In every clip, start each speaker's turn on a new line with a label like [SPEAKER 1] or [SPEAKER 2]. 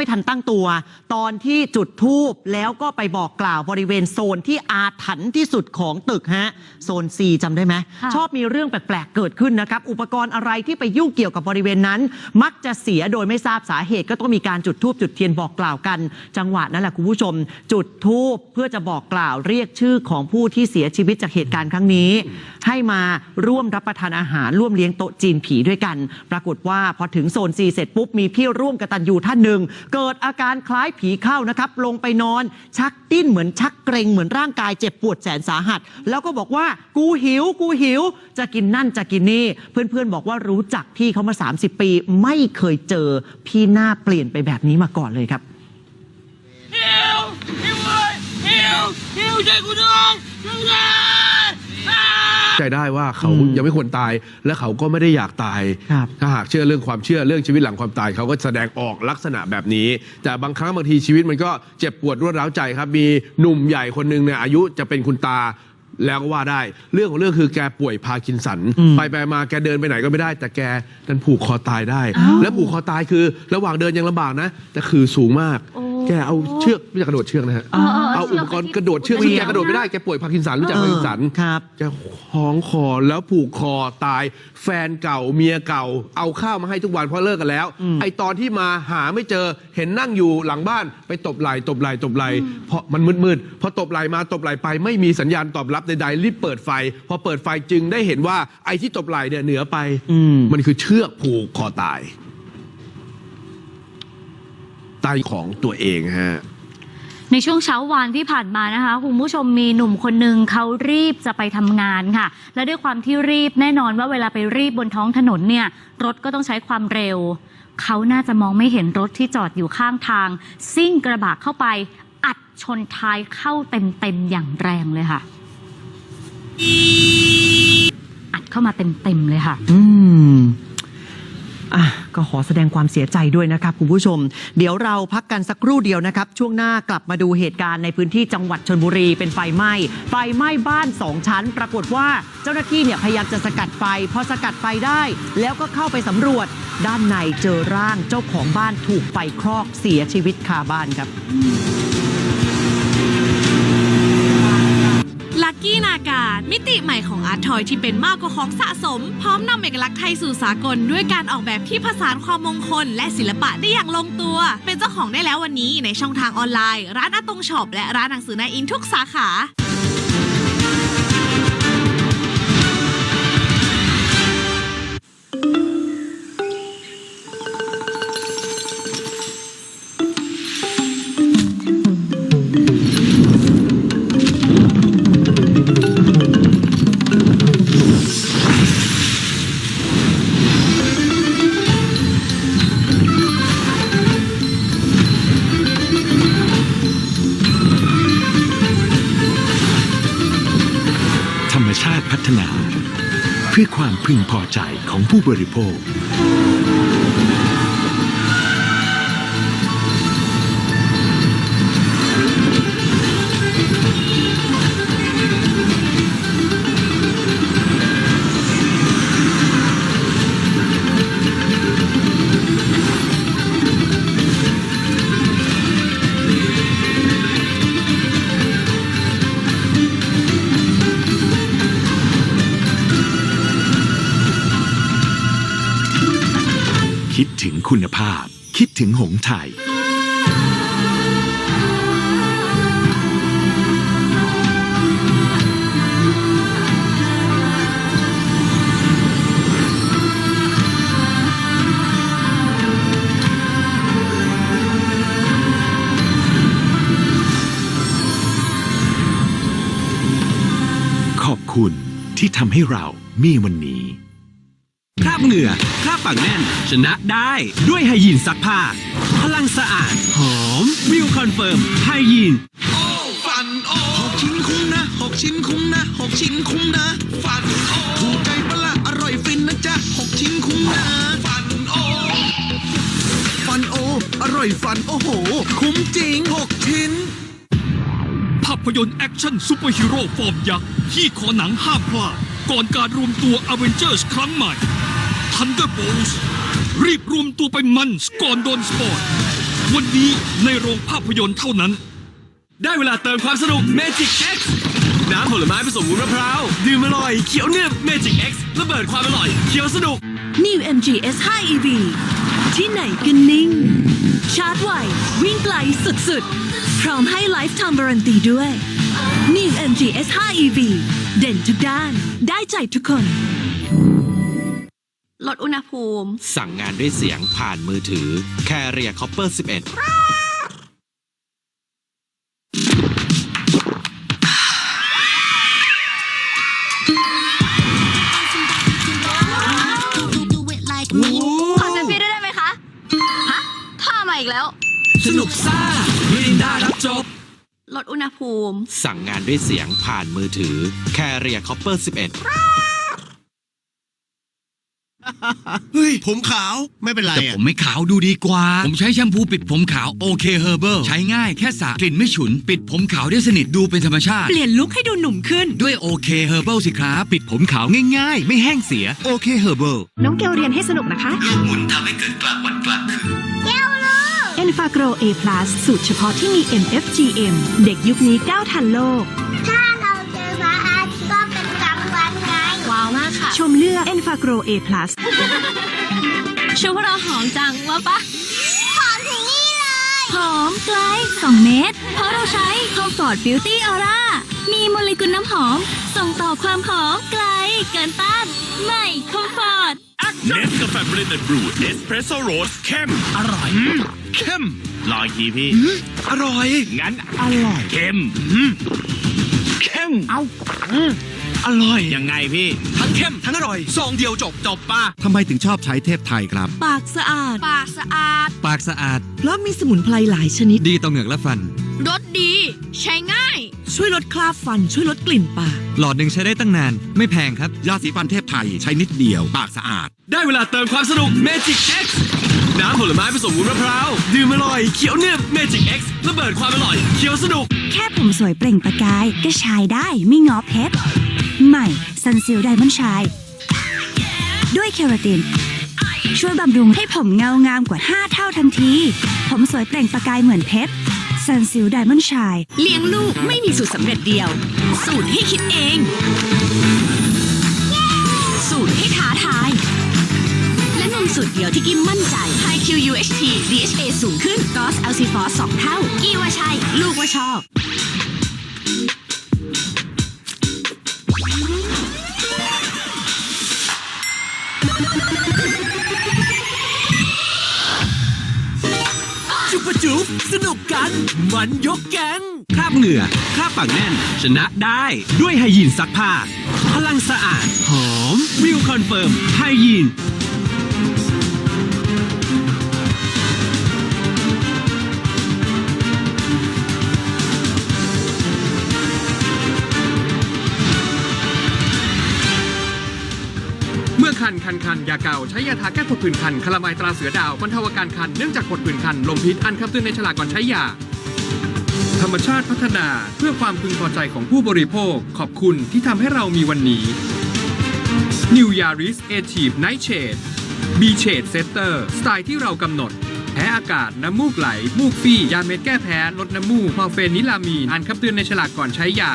[SPEAKER 1] ไม่ทันตั้งตัว ตอนที่จุดทูบแล้วก็ไปบอกกล่าวบริเวณโซนที่อาถรรพ์ที่สุดของตึกฮะโซน C จำได้ไหม
[SPEAKER 2] ค่ะ
[SPEAKER 1] ชอบมีเรื่องแปลกๆ เกิดขึ้นนะครับ อุปกรณ์อะไรที่ไปยุ่งเกี่ยวกับบริเวณนั้น มักจะเสียโดยไม่ทราบสาเหตุก็ต้องมีการจุดทูบจุดเทียนบอกกล่าวกัน จังหวะนั้นแหละคุณผู้ชม จุดทูบเพื่อจะบอกกล่าวเรียกชื่อของผู้ที่เสียชีวิตจากเหตุการณ์ครั้งนี้ ให้มาร่วมรับประทานอาหารร่วมเลี้ยงโต๊ะจีนผีด้วยกัน ปรากฏว่าพอถึงโซน C เสร็จปุ๊บมีพี่ร่วมกตันยูท่านหนึ่งเกิดอาการคล้ายผีเข้านะครับ ลงไปนอน ชักดิ้นเหมือนชักเกรงเหมือนร่างกายเจ็บปวดแสนสาหัส แล้วก็บอกว่ากูหิว กูหิว จะกินนั่นจะกินนี่ เพื่อนๆบอกว่ารู้จักพี่เขามา 30 ปี ไม่เคยเจอพี่หน้าเปลี่ยนไปแบบนี้มาก่อนเลยครับ
[SPEAKER 3] หิวหิวเลยหิวหิวช่วยกูด้วยช่วยด้วยอ่า
[SPEAKER 4] ใจได้ว่าเขา
[SPEAKER 1] อืม
[SPEAKER 4] ยังไม่ควรตาย และเขาก็ไม่ได้อยากตาย
[SPEAKER 1] ครับ
[SPEAKER 4] ถ้าหากเชื่อเรื่องความเชื่อเรื่องชีวิตหลังความตายเขาก็แสดงออกลักษณะแบบนี้ แต่บางครั้งบางทีชีวิตมันก็เจ็บปวดรวดร้าวใจครับ มีหนุ่มใหญ่คนหนึ่งเนี่ยอายุจะเป็นคุณตา แล้วก็ว่าได้ เรื่องของเรื่องคือแกป่วยพาร์กินสัน
[SPEAKER 1] อืม
[SPEAKER 4] ไปไปมาแกเดินไปไหนก็ไม่ได้ แต่แกดันผูกคอตายได้ แล้วผูกคอตายคือ ระหว่างเดินยังลำบากนะแต่คือสูงมาก
[SPEAKER 2] โอ้
[SPEAKER 4] แกเอาเชือกไม่ใช่กระโดดเชือกนะฮะ
[SPEAKER 2] เออเออเออ
[SPEAKER 4] เอาอุปกรณ์กระโดดเชือก
[SPEAKER 2] เหวี่
[SPEAKER 4] ซึ่ง
[SPEAKER 2] ยง
[SPEAKER 4] แกกระโดดไม่ได้แกป่วยพาร์กินสันรู้จักพาร์กินสัน
[SPEAKER 1] ครับ
[SPEAKER 4] จะคล้องคอแล้วผูกคอตาย แฟนเก่าเมียเก่า เอาข้าวมาให้ทุกวันเพราะเลิกกันแล้ว
[SPEAKER 1] อืม
[SPEAKER 4] ไอตอนที่มาหาไม่เจอเห็นนั่งอยู่หลังบ้านไปตบไหล่ตบไหล่ตบไหล่เพราะมันมืดๆพอตบไหล่มาตบไหล่ไปไม่มีสัญญาณตอบรับใดๆรีบเปิดไฟ พอเปิดไฟจึงได้เห็นว่าไอ้ที่ตบไหล่เนี่ยเหนือไป
[SPEAKER 1] อืม
[SPEAKER 4] มันคือเชือกผูกคอตาย ตายของตัวเองฮะ
[SPEAKER 2] ในช่วงเช้าวันที่ผ่านมานะคะคุณผู้ชมมีหนุ่มคนหนึ่งเขารีบจะไปทำงานค่ะ และด้วยความที่รีบแน่นอนว่าเวลาไปรีบบนท้องถนนเนี่ย รถก็ต้องใช้ความเร็ว เขาน่าจะมองไม่เห็นรถที่จอดอยู่ข้างทาง ซิ่งกระบะเข้าไป อัดชนท้ายเข้าเต็มๆอย่างแรงเลยค่ะ อัดเข้ามาเต็มๆเลยค่ะ
[SPEAKER 1] อืม อะก็ขอแสดงความเสียใจด้วยนะครับคุณผู้ชม เดี๋ยวเราพักกันสักครู่เดียวนะครับ ช่วงหน้ากลับมาดูเหตุการณ์ในพื้นที่จังหวัดชนบุรีเป็นไฟไหม้ไฟไหม้บ้านสองชั้น ปรากฏว่าเจ้าหน้าที่เนี่ยพยายามจะสกัดไฟพอสกัดไฟได้ แล้วก็เข้าไปสำรวจ ด้านในเจอร่างเจ้าของบ้านถูกไฟคลอกเสียชีวิตคาบ้านครับ
[SPEAKER 5] กี้นาการมิติใหม่ของอาร์ตทอยที่เป็นมากกว่าของสะสม พร้อมนำเอกลักษณ์ไทยสู่สากล ด้วยการออกแบบที่ผสานความมงคล และศิลปะได้อย่างลงตัว เป็นเจ้าของได้แล้ววันนี้ในช่องทางออนไลน์ ร้านอาตงช็อปและร้านหนังสือนายอินทุกสาขา
[SPEAKER 6] ชาติพัฒนา เพื่อความพึงพอใจของผู้บริโภค คุณภาพ คิดถึงหงส์ไทย ขอบคุณที่ทำให้เรามีวันนี้
[SPEAKER 7] คราบเหงื่อคราบปากแน่น ชนะได้ด้วยไฮยีนซักผ้า พลังสะอาด หอมวิวคอนเฟิร์มไฮยีน
[SPEAKER 8] ฟันโอหกชิ้นคุ้มนะหกชิ้นคุ้มนะหกชิ้นคุ้มนะ ฟันโอถูกใจปะละอร่อยฟินนะจ๊ะหกชิ้นคุ้มนะฟันโอฟันโออร่อยฟันโอ้โห คุ้มจริงหกชิ้น
[SPEAKER 9] ภาพยนตร์แอคชั่นซูเปอร์ฮีโร่ฟอร์มยักษ์ที่ขอหนังห้ามพลาดก่อนการรวมตัวอเวนเจอร์สครั้งใหม่ Thunderbolts รีบรวมตัวไปมันก่อนโดนสปอย
[SPEAKER 10] วันนี้ในโรงภาพยนตร์เท่านั้น
[SPEAKER 11] ได้เวลาเติมความสนุก Magic X น้ำผลไม้ผสมวุ้นมะพร้าว ดื่มอร่อย เขียวเนึบ Magic X ระเบิดความอร่อย เขียวสนุก
[SPEAKER 12] New MGS 5 EV ที่ไหนกันนิ่ง ชาร์จไว วิ่งไกลสุดๆ พร้อมให้ Lifetime Warranty ด้วย New MGS 5 EV เด่นทุกด้าน ได้ใจทุกคน
[SPEAKER 13] ลดอุณหภูมิ
[SPEAKER 14] สั่งงานด้วยเสียงผ่านมือถือ Carrier Copper 11
[SPEAKER 2] ขอเซลฟี่ด้วยได้ไหมคะ ฮะท่ามาอีกแล้ว
[SPEAKER 11] สนุกซ่าไม่ได้น่ารับจบ
[SPEAKER 13] ลดอุณหภูมิ
[SPEAKER 14] สั่งงานด้วยเสียงผ่านมือถือ Carrier Copper 11
[SPEAKER 8] เฮ้ย ผมขาวไม่เป็นไร
[SPEAKER 15] แต่
[SPEAKER 8] อะ
[SPEAKER 15] ผมไม่ขาวดูดีกว่า ผมใช้แชมพูปิดผมขาวโอเคเฮอร์เบิใช้ง่ายแค่สระกลิ่นไม่ฉุน ปิดผมขาวได้สนิทดูเป็นธรรมชาติ
[SPEAKER 12] เปลี่ยนลุคให้ดูหนุ่มขึ้น
[SPEAKER 15] ด้วยโอเคเฮอร์เบิสิครับ ปิดผมขาวง่ายๆ ไม่แห้งเสียโอเคเฮอร์เบิ
[SPEAKER 12] น้องเกลเรียนให้สนุกนะคะ
[SPEAKER 15] หมุนทำให้เกิดกลางวันกลางคืน
[SPEAKER 12] e n f a g r o A+ สูตรเฉพาะที่มี MFGM เด็กยุคนี้ก้าวทันโลกา
[SPEAKER 3] ว
[SPEAKER 13] มากค่ะ
[SPEAKER 12] ชมเลือก e n f a g r o A+
[SPEAKER 13] ชูพวกเราหอมจังว่าปะ
[SPEAKER 3] หอมถึงนี่เลย
[SPEAKER 2] หอมไกล 2 เมตร เพราะเราใช้ Comfort Beauty Aura มีโมเลกุลน้ำหอม ส่งต่อความหอมไกล เกินต้านใหม่ Comfort
[SPEAKER 10] เนสกาแฟเบรนด์บรูเอสเพรสโซ่โรสเข้ม
[SPEAKER 15] อร่อย เข้ม
[SPEAKER 10] รออีกทีพี่
[SPEAKER 15] อร่อย
[SPEAKER 10] งั้น อร่อย เข้มเข้ม เอา
[SPEAKER 15] อร่อย
[SPEAKER 10] ยังไงพี่
[SPEAKER 11] ทั้งเข้มทั้งอร่อยซองเดียวจบจบป่ะ
[SPEAKER 14] ทำไมถึงชอบใช้เทพไทยครับ
[SPEAKER 12] ปากสะอาด
[SPEAKER 13] ปากสะอาด
[SPEAKER 15] ปากสะอาด
[SPEAKER 12] เพราะมีสมุนไพรหลายชนิด
[SPEAKER 15] ดีต่อเหงือกและฟัน
[SPEAKER 13] รสดี ใช้ง่าย
[SPEAKER 12] ช่วยลดคราบฟัน ช่วยลดกลิ่นปาก
[SPEAKER 15] หลอดหนึ่งใช้ได้ตั้งนาน ไม่แพงครับ
[SPEAKER 14] ยาสีฟันเทพไทยใช้นิดเดียว ปากสะอาด
[SPEAKER 11] ได้เวลาเติมความสนุก Magic X น้ำผลไม้ผสมวุ้นมะพร้าวดื่มอร่อยเขียวเนึบ Magic X ระเบิดความอร่อยเขียวสนุก
[SPEAKER 12] แค่ผมสวยเปล่งประกายก็ใช้ได้ไม่งอเพชร ใหม่ซันซิลไดมอนชายด้วยเคราติน ช่วยบำรุงให้ผมเงางามกว่า 5 เท่าทันที ผมสวยเปล่งประกายเหมือนเพชรซันซิลไดมอนชาย
[SPEAKER 13] เลี้ยงลูกไม่มีสูตรสำเร็จเดียว สูตรให้คิดเอง สูตรให้ท้าทาย และนมสูตรเดียวที่กิมมั่นใจ High QUHT DHA สูงขึ้น g o s l c f o s 2เท่ากี้ว่าใช่ ลูกว่าชอบ
[SPEAKER 11] จุบปะจุบสนุกกัน มันยกแก๊งคราบเหงื่อคราบปากแน่น ชนะได้ด้วยไฮยีนซักผ้า พลังสะอาด หอมวิวคอนเฟิร์มไฮยีน
[SPEAKER 16] คันคันยาเก่าใช้ยาทาแก้ปวดผื่นคันคลาไมายตราเสือดาวบรรเทาอาการคันเนื่องจากปวดผื่นคันลมพิษอันคำเตือนในฉลากก่อนใช้ยา ธรรมชาติพัฒนาเพื่อความพึงพอใจของผู้บริโภค ขอบคุณที่ทำให้เรามีวันนี้ New Yaris a t i v e Night Shade B Shade Setter สไตล์ที่เรากำหนดแพ้อากาศ น้ำมูกไหล มูกฟี่ ยาเม็ดแก้แพ้ ลดน้ำมูกมอเฟนนิลามีนอ่านคำเตือนในฉลากก่อนใช้ยา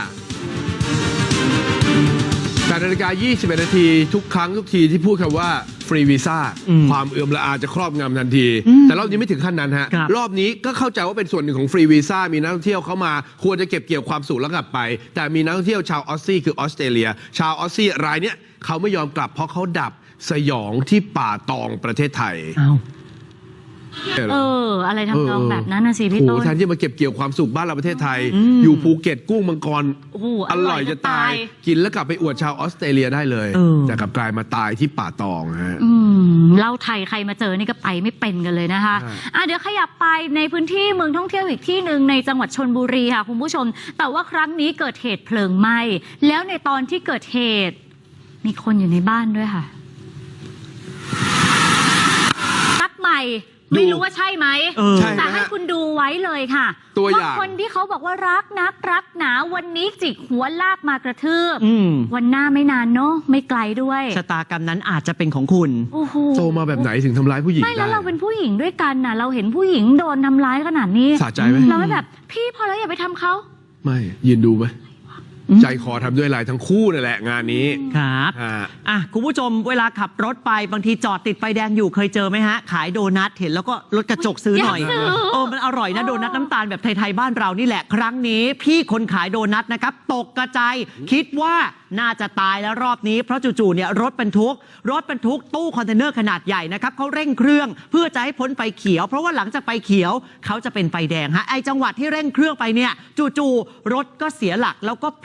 [SPEAKER 4] 8นาฬิกา21 นาทีทุกครั้งทุกทีที่พูดคำว่าฟรีวีซ่า
[SPEAKER 1] อืม
[SPEAKER 4] ความเอื่อมละอาจะครอบงำทันที
[SPEAKER 1] อืม
[SPEAKER 4] แต่รอบนี้ไม่ถึงขั้นนั้นฮะ
[SPEAKER 1] ครับ
[SPEAKER 4] รอบนี้ก็เข้าใจว่าเป็นส่วนหนึ่งของฟรีวีซ่ามีนักท่องเที่ยวเข้ามาควรจะเก็บเกี่ยวความสุขแล้วกลับไป แต่มีนักท่องเที่ยวชาวออสซี่คือออสเตรเลีย ชาวออสซี่รายเนี้ยเขาไม่ยอมกลับเพราะเขาดับสยองที่ป่าตองประเทศไทย
[SPEAKER 1] อ้าว
[SPEAKER 2] เออ อะไรทำนองแบบนั้นนะสิพี่
[SPEAKER 4] โอ้
[SPEAKER 2] ต้
[SPEAKER 4] โห
[SPEAKER 2] น
[SPEAKER 4] แทนที่มาเก็บเกี่ยวความสุขบ้านเราประเทศไทย
[SPEAKER 1] อืม
[SPEAKER 4] อยู่ภูเก็ตกุ้งมังกร
[SPEAKER 2] โอ้โห
[SPEAKER 4] อร่อยจะตายกินแล้วกลับไปอวดชาวออสเตรเลียได้เลย
[SPEAKER 1] เออ
[SPEAKER 4] แต่กลับกลายมาตายที่ป่าตองฮะ
[SPEAKER 2] อืมเล่าไทยใครมาเจอนี่ก็ไปไม่เป็นกันเลยนะคะ
[SPEAKER 4] ใช่
[SPEAKER 2] อะเดี๋ยวขยับไปในพื้นที่เมืองท่องเที่ยวอีกที่หนึ่งในจังหวัดชนบุรีค่ะคุณผู้ชม แต่ว่าครั้งนี้เกิดเหตุเพลิงไหม้แล้วในตอนที่เกิดเหตุ มีคนอยู่ในบ้านด้วยค่ะตักใหม่ ไม่รู้ว่าใช่ไหม
[SPEAKER 1] เออ
[SPEAKER 4] ใช่
[SPEAKER 2] แต่
[SPEAKER 4] นะ
[SPEAKER 2] ให้
[SPEAKER 4] ฮะ
[SPEAKER 2] คุณดูไว้ว้เลยค่ะ
[SPEAKER 4] ตัวอย่าง
[SPEAKER 2] คนที่เขาบอกว่ารักนักรักหนาวันนี้จิกหัวลากมากระทืบ
[SPEAKER 1] อืม
[SPEAKER 2] วันหน้าไม่นานเนาะไม่ไกลด้วย
[SPEAKER 1] ชะตากรรมนั้นอาจจะเป็นของคุณ
[SPEAKER 2] โอ้โห
[SPEAKER 4] โตมาแบบไหนถึงทำร้ายผู้หญิง
[SPEAKER 2] ไม่แล้ว
[SPEAKER 4] ได้
[SPEAKER 2] เราเป็นผู้หญิงด้วยกันนะเราเห็นผู้หญิงโดนทำร้ายขนาดนี้
[SPEAKER 4] สะใจไหม
[SPEAKER 2] เราไม่แบบ พี่พอแล้วอย่าไปทำเขา
[SPEAKER 4] ไม่ยืนดูไหม ใจคอทำด้วยอะไรทั้งคู่นั่นแหละงานนี้
[SPEAKER 1] ครับ
[SPEAKER 4] อ่า
[SPEAKER 1] อะคุณผู้ชมเวลาขับรถไปบางทีจอดติดไฟแดงอยู่เคยเจอไหมฮะ ขายโดนัทเห็นแล้วก็รถกระจกซื้อหน่อย
[SPEAKER 2] อยากซื้อ
[SPEAKER 1] เออมันอร่อยนะโดนัทน้ำตาลแบบไทยๆบ้านเรานี่แหละครั้งนี้ พี่คนขายโดนัทนะครับ ตกกระจายคิดว่าน่าจะตายแล้วรอบนี้เพราะจู่ๆเนี่ยรถบรรทุก รถบรรทุกตู้คอนเทนเนอร์ขนาดใหญ่นะครับเขาเร่งเครื่องเพื่อจะให้พ้นไฟเขียว เพราะว่าหลังจากไฟเขียวเขาจะเป็นไฟแดงฮะไอจังหวะที่เร่งเครื่องไปเนี่ย จู่ๆรถก็เสียหลักแล้วก็พลิก